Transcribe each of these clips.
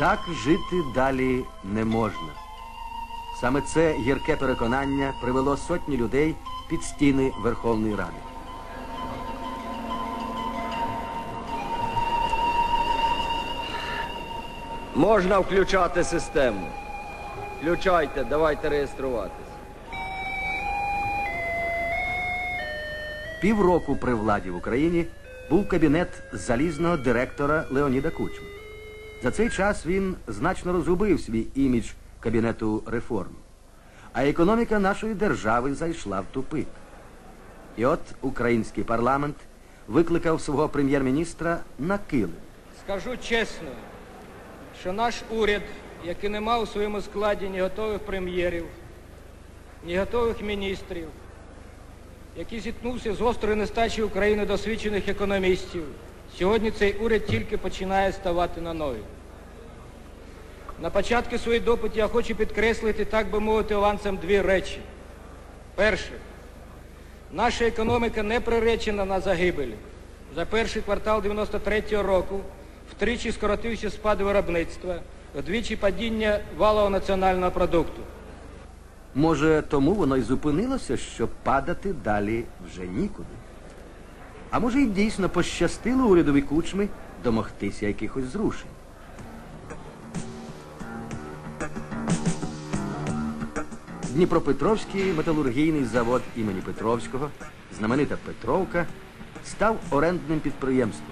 Так жити далі не можна. Саме це гірке переконання привело сотні людей під стіни Верховної Ради. Можна включати систему. Включайте, давайте реєструватись. Півроку при владі в Україні був кабінет залізного директора Леоніда Кучми. За цей час він значно розгубив свій імідж кабінету реформ. А економіка нашої держави зайшла в тупик. І от український парламент викликав свого прем'єр-міністра на килим. Скажу чесно, що наш уряд, який не мав у своєму складі ні готових прем'єрів, ні готових міністрів, який зіткнувся з гострою нестачею України досвідчених економістів, сьогодні цей уряд тільки починає ставати на ноги. На початку своєї доповіді я хочу підкреслити, так би мовити, авансом дві речі. Перше. Наша економіка не приречена на загибель. За перший квартал 93-го року втричі скоротився спад виробництва, вдвічі падіння валового національного продукту. Може, тому воно й зупинилося, що падати далі вже нікуди. А може, й дійсно пощастило урядові кучми домогтися якихось зрушень. Дніпропетровський металургійний завод імені Петровського, знаменита Петровка, став орендним підприємством.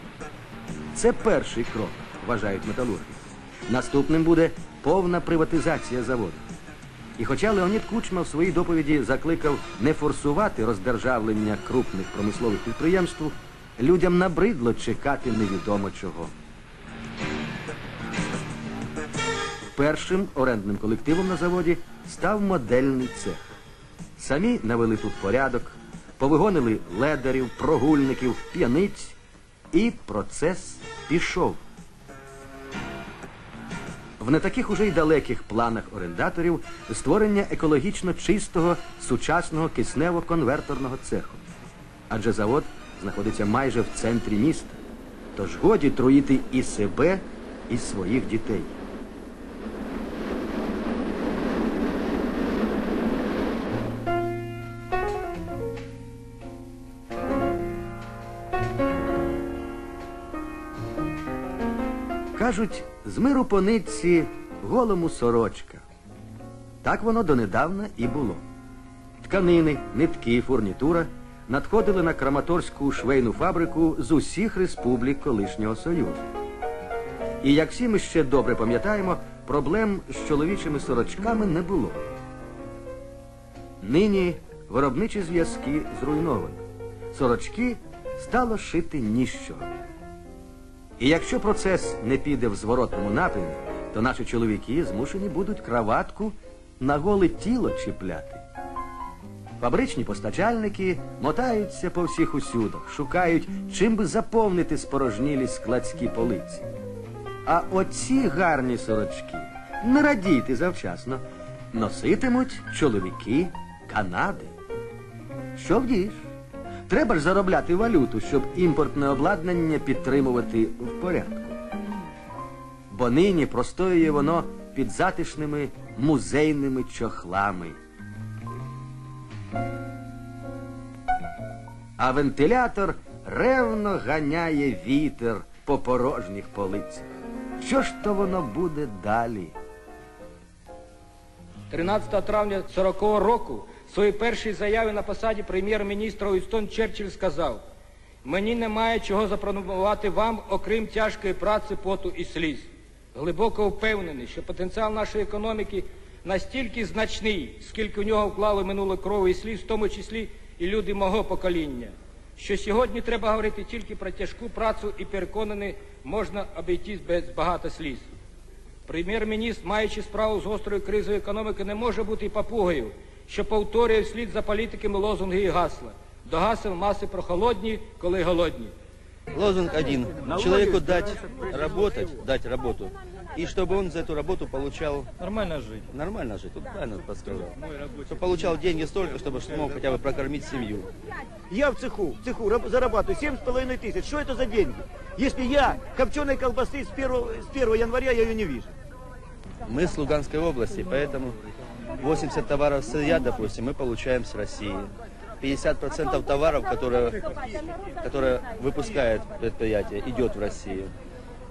Це перший крок, вважають металурги. Наступним буде повна приватизація заводу. І хоча Леонід Кучма в своїй доповіді закликав не форсувати роздержавлення крупних промислових підприємств, людям набридло чекати невідомо чого. Першим орендним колективом на заводі став модельний цех. Самі навели тут порядок, повигонили ледарів, прогульників, п'яниць, і процес пішов. В не таких уже й далеких планах орендаторів створення екологічно чистого сучасного киснево-конверторного цеху. Адже завод знаходиться майже в центрі міста. Тож годі труїти і себе, і своїх дітей. Кажуть, з миру по нитці голому сорочка. Так воно донедавна і було. Тканини, нитки, фурнітура надходили на Краматорську швейну фабрику з усіх республік колишнього Союзу. І як всі ми ще добре пам'ятаємо, проблем з чоловічими сорочками не було. Нині виробничі зв'язки зруйновані. Сорочки стало шити ніщо. І якщо процес не піде в зворотному напрямі, то наші чоловіки змушені будуть краватку на голе тіло чіпляти. Фабричні постачальники мотаються по всіх усюдах, шукають, чим би заповнити спорожнілі складські полиці. А оці гарні сорочки, не радійте завчасно, носитимуть чоловіки Канади. Що вдієш? Треба ж заробляти валюту, щоб імпортне обладнання підтримувати в порядку. Бо нині простоює воно під затишними музейними чохлами. А вентилятор ревно ганяє вітер по порожніх полицях. Що ж то воно буде далі? 13 травня 40-го року в своїй першій заяві на посаді прем'єр-міністра Уістон Черчилль сказав, мені немає чого запропонувати вам, окрім тяжкої праці, поту і сліз. Глибоко впевнений, що потенціал нашої економіки настільки значний, скільки в нього вклали минуле крові і сліз, в тому числі і люди мого покоління, що сьогодні треба говорити тільки про тяжку працю і переконаний, можна обійтись без багато сліз. Прем'єр-міністр, маючи справу з гострою кризою економіки, не може бути папугою, що повторює вслід за політиками лозунги і гасла. До гасел маси прохолодні, коли голодні. Лозунг один. Человеку дать работать, дать работу, и чтобы он за эту работу получал Нормально жить. нормально жить, тут правильно подсказал. Чтобы получал деньги столько, чтобы смог хотя бы прокормить семью. Я в цеху, в цеху раб- зарабатываю семь с половиной тысяч. Что это за деньги? Если я копченой колбасы с 1, с 1 января я ее не вижу. Мы с Луганской области, поэтому 80 товаров сырья, допустим, мы получаем с России. 50% товаров, которые, которые выпускает предприятие, идет в Россию.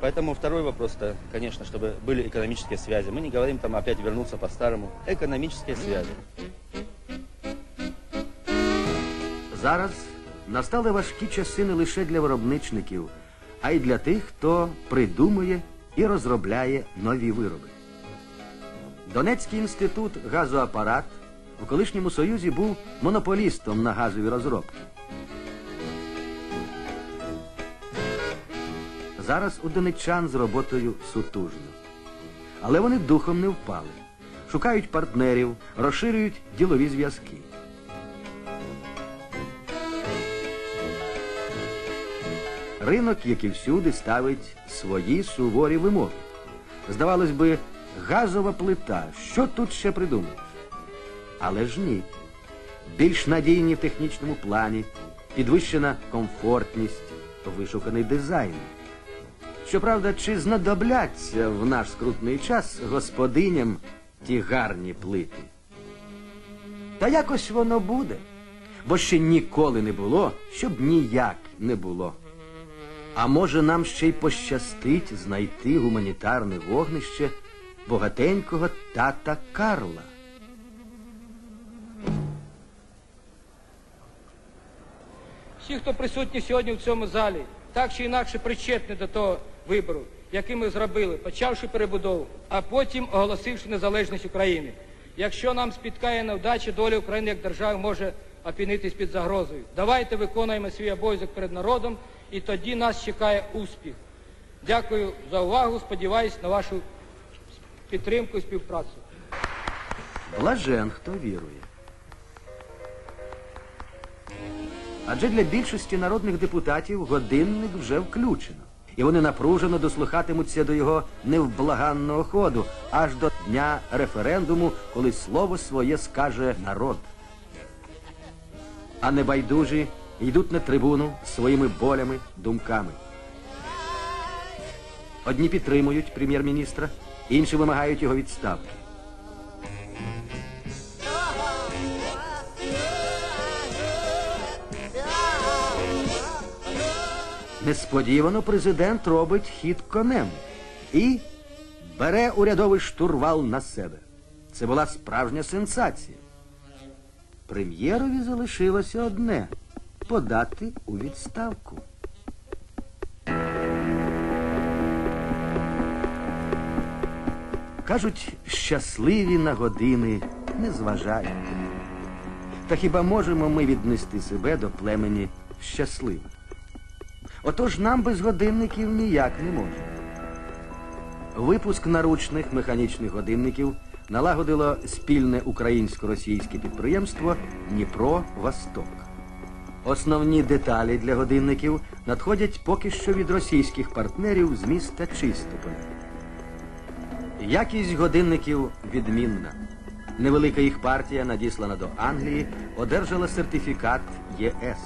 Поэтому второй вопрос-то, конечно, чтобы были экономические связи. Мы не говорим там опять вернуться по-старому. Экономические связи. Зараз настали важкі часи не лише для виробничників, а й для тих, хто придумує і розробляє нові вироби. Донецький інститут газоапарат в колишньому Союзі був монополістом на газові розробки. Зараз у донеччан з роботою сутужно. Але вони духом не впали. Шукають партнерів, розширюють ділові зв'язки. Ринок, як і всюди, ставить свої суворі вимоги. Здавалось би, газова плита, що тут ще придумаєш? Але ж ні. Більш надійні в технічному плані, підвищена комфортність, вишуканий дизайн. Щоправда, чи знадобляться в наш скрутний час господиням ті гарні плити? Та якось воно буде, бо ще ніколи не було, щоб ніяк не було. А може нам ще й пощастить знайти гуманітарне вогнище богатенького тата Карла. Всі, хто присутні сьогодні в цьому залі, так чи інакше причетні до того вибору, який ми зробили, почавши перебудову, а потім оголосивши незалежність України. Якщо нам спіткає невдача, доля України як держави може опинитись під загрозою. Давайте виконуємо свій обов'язок перед народом, і тоді нас чекає успіх. Дякую за увагу. Сподіваюсь на вашу підтримку і співпрацю. Блажен, хто вірує. Адже для більшості народних депутатів годинник вже включено. І вони напружено дослухатимуться до його невблаганного ходу аж до дня референдуму, коли слово своє скаже народ. А небайдужі йдуть на трибуну своїми болями, думками. Одні підтримують прем'єр-міністра, інші вимагають його відставки. Несподівано президент робить хід конем і бере урядовий штурвал на себе. Це була справжня сенсація. Прем'єрові залишилося одне подати у відставку. Кажуть, щасливі на години не зважають. Та хіба можемо ми віднести себе до племені щасливих? Отож нам без годинників ніяк не можна. Випуск наручних механічних годинників налагодило спільне українсько-російське підприємство Дніпро Восток. Основні деталі для годинників надходять поки що від російських партнерів з міста Чистополя. Якість годинників відмінна. Невелика їх партія, надіслана до Англії, одержала сертифікат ЄС.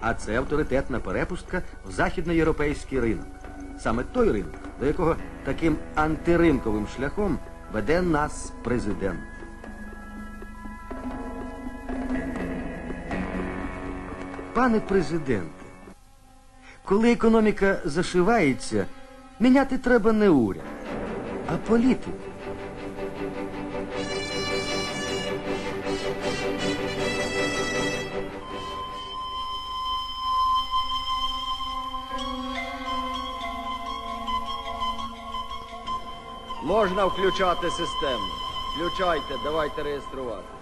А це авторитетна перепустка в західноєвропейський ринок. Саме той ринок, до якого таким антиринковим шляхом веде нас президент. Пане президенте, коли економіка зашивається, міняти треба не уряд, а політику. Можна включати систему. Включайте, давайте реєструвати.